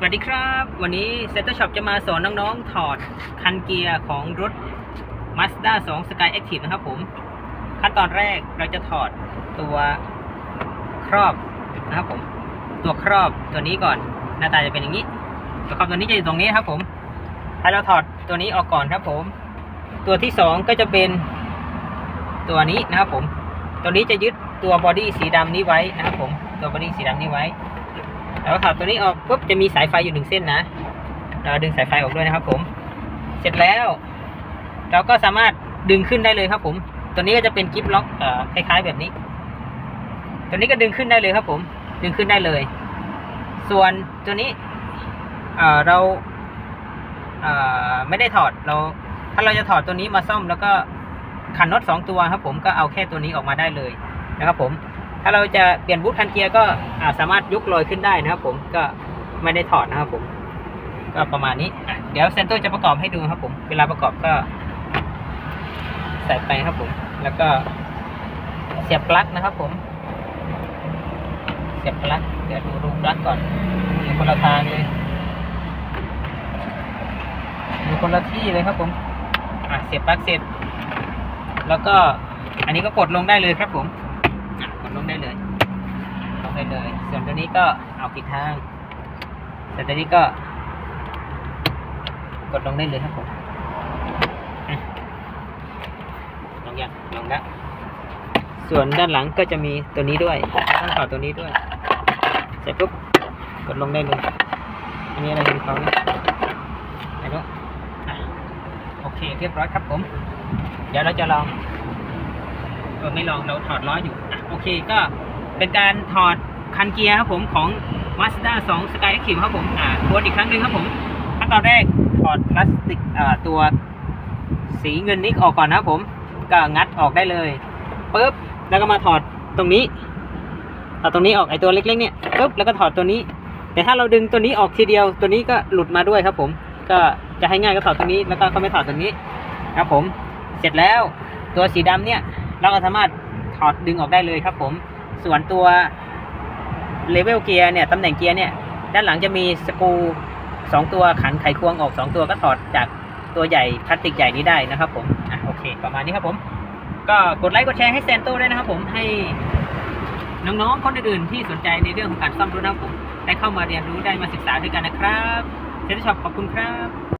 สวัสดีครับ วันนี้เซ็นเตอร์ช็อปจะมาสอนน้องๆ ถอดคันเกียร์ของรถ Mazda 2 Sky Active นะครับผม ขั้นตอนแรกเราจะถอดตัวครอบนะครับผม ตัวครอบตัวนี้ก่อน หน้าตาจะเป็นอย่างนี้ ตัวครอบตัวนี้จะอยู่ตรงนี้ครับผมให้เราถอดตัวนี้ออกก่อนครับผม ตัวที่สองก็จะเป็นตัวนี้นะครับผม ตัวนี้จะยึดตัวบอดี้สีดำนี้ไว้นะครับผม ตัวบอดี้สีดำนี้ไว้ แล้วก็ถอดตัวนี้ออกปุ๊บจะมีสายไฟอยู่หนึ่งเส้นนะ เราดึงสายไฟออกด้วยนะครับ ผม เสร็จแล้ว เราก็สามารถดึงขึ้นได้เลยครับ ผม ตัวนี้ก็จะเป็นกิฟล็อกคล้ายๆแบบนี้ ตัวนี้ก็ดึงขึ้นได้เลยครับ ผม ดึงขึ้นได้เลย ส่วนตัวนี้เราไม่ได้ถอดเรา ถ้าเราจะถอดตัวนี้มาซ่อมแล้วก็ขันน็อตสองตัวครับ ผมก็เอาแค่ตัวนี้ออกมาได้เลยนะครับ ผม ถ้าเราจะเปลี่ยนบูทคันเกียร์ก็าสามารถยกลอยขึ้นได้นะครับ ผมก็ไม่ได้ถอดนะครับ ผม ก็ประมาณนี้เดี๋ยวเซนโตอร์จะประกอบให้ดูครับ ผม เวลาประกอบก็ ใส่ไปครับผม แล้วก็เสียบปลั๊กนะครับ ผม เสียบปลั๊กเดี๋ยวดูรูปลั๊กก่อนอยู่คนละทางเลยอยู่คนละที่เลยครับ ผมอะเสียบปลั๊กเสร็จ แล้วก็อันนี้ก็กดลงได้เลยครับ ผมกดลงได้เลย เลย ส่วนตัวนี้ก็เอาผิดทาง ส่วนตัวนี้ก็ กดลงได้เลยครับผมอะลงยังลงแล้วส่วนด้านหลังก็จะมีตัวนี้ด้วยต้องต่อตัวนี้ด้วย เสร็จปุ๊บกดลงได้เลยอันนี้อะไรของเขาเนี่ยไหนดูอะโอเคเรียบร้อยครับผม เดี๋ยวเราจะลองเออไม่ลองเราถอดล้ออยู่ โอเคก็เป็นการถอด คันเกียร์ครับผมของ Mazda 2 Sky Active ครับผมอ่าวนอีกครั้งหนึ่งครับผมขั้นตอนแรกถอดพลาสติกอ่าตัวสีเงินนี้ออกก่อนนะครับผม ก็งัดออกได้เลยปุ๊บแล้วก็มาถอดตรงนี้ถอดตรงนี้ออกไอตัวเล็กๆเนี่ยปุ๊บแล้วก็ถอดตัวนี้ แต่ถ้าเราดึงตัวนี้ออกทีเดียว ตัวนี้ก็หลุดมาด้วยครับผม ก็จะให้ง่ายก็ถอดตรงนี้แล้วก็เขาไม่ถอดตรงนี้ครับผม เสร็จแล้วตัวสีดำเนี่ยเราก็สามารถถอดดึงออกได้เลยครับผม ส่วนตัว เลเวลเกียร์เนี่ยตำแหน่งเกียร์เนี่ยด้านหลังจะมีสกูสองตัวขันไขควงออกสองตัวก็ถอดจากตัวใหญ่พลาสติกใหญ่นี้ได้นะครับผมอะโอเค ประมาณนี้ครับผม ก็กดไลค์กดแชร์ให้แซนโต้ด้วยนะครับผมให้น้องๆคนอื่นๆที่สนใจในเรื่องของการซ่อมรถนะครับผมได้เข้ามาเรียนรู้ได้มาศึกษาด้วยกันนะครับเซนช็อปขอบคุณครับ